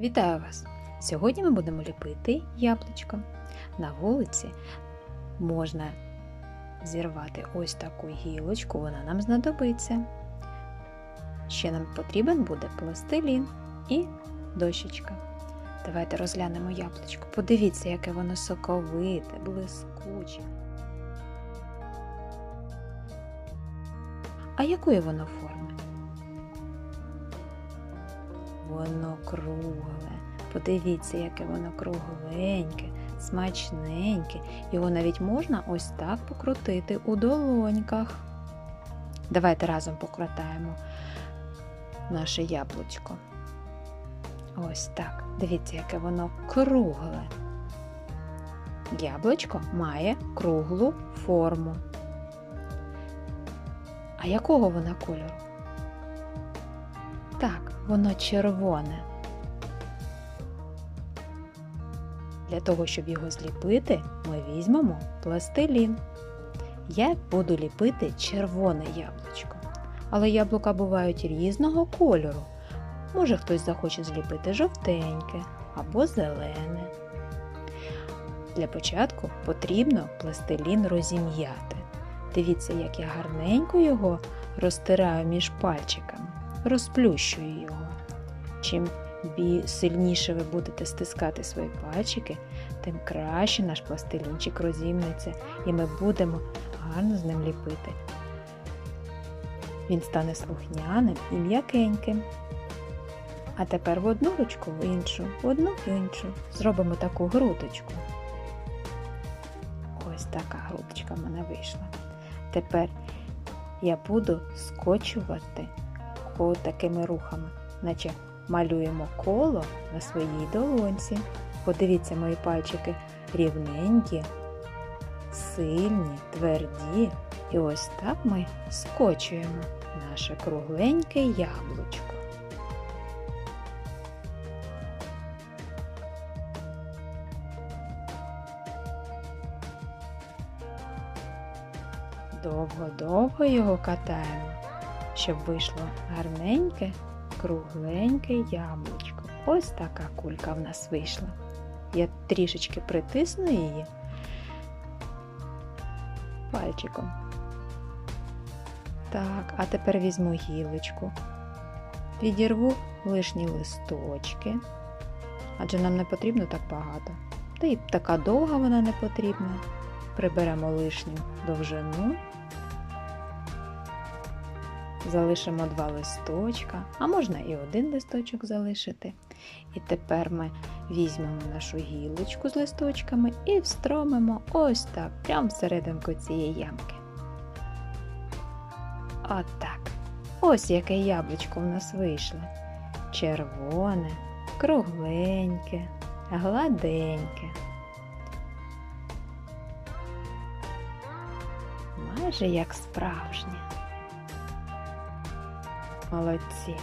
Вітаю вас! Сьогодні ми будемо ліпити яблучко. На вулиці можна зірвати ось таку гілочку, вона нам знадобиться. Ще нам потрібен буде пластилін і дощечка. Давайте розглянемо яблучко. Подивіться, яке воно соковите, блискуче. А якої воно форми? Воно кругле. Подивіться, яке воно кругленьке, смачненьке. Його навіть можна ось так покрутити у долоньках. Давайте разом покрутаємо наше яблучко. Ось так. Дивіться, яке воно кругле. Яблучко має круглу форму. А якого вона кольору? Так, воно червоне. Для того, щоб його зліпити, ми візьмемо пластилін. Я буду ліпити червоне яблучко. Але яблука бувають різного кольору. Може хтось захоче зліпити жовтеньке або зелене. Для початку потрібно пластилін розім'яти. Дивіться, як я гарненько його розтираю між пальчиками, розплющую його. Чим сильніше ви будете стискати свої пальчики, тим краще наш пластилінчик розімнеться, і ми будемо гарно з ним ліпити. Він стане слухняним і м'якеньким. А тепер в одну ручку, в іншу, в одну в іншу. Зробимо таку грудочку. Ось така грудочка в мене вийшла. Тепер я буду скочувати ко- такими рухами, наче малюємо коло на своїй долонці. Подивіться, мої пальчики рівненькі, сильні, тверді. І ось так ми скочуємо наше кругленьке яблучко. Довго-довго його катаємо, щоб вийшло гарненьке, кругленьке яблучко. Ось така кулька в нас вийшла. Я трішечки притисну її пальчиком. Так, а тепер візьму гілочку, відірву лишні листочки, адже нам не потрібно так багато. Та й така довга вона не потрібна. Приберемо лишню довжину, залишимо два листочка, а можна і один листочок залишити. І тепер ми візьмемо нашу гілочку з листочками і встромимо ось так, прямо всерединку цієї ямки. От так. Ось яке яблучко в нас вийшло. Червоне, кругленьке, гладеньке. майже як справжнє. Молодці.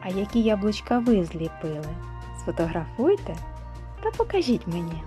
А які яблучка ви зліпили? Сфотографуйте та покажіть мені.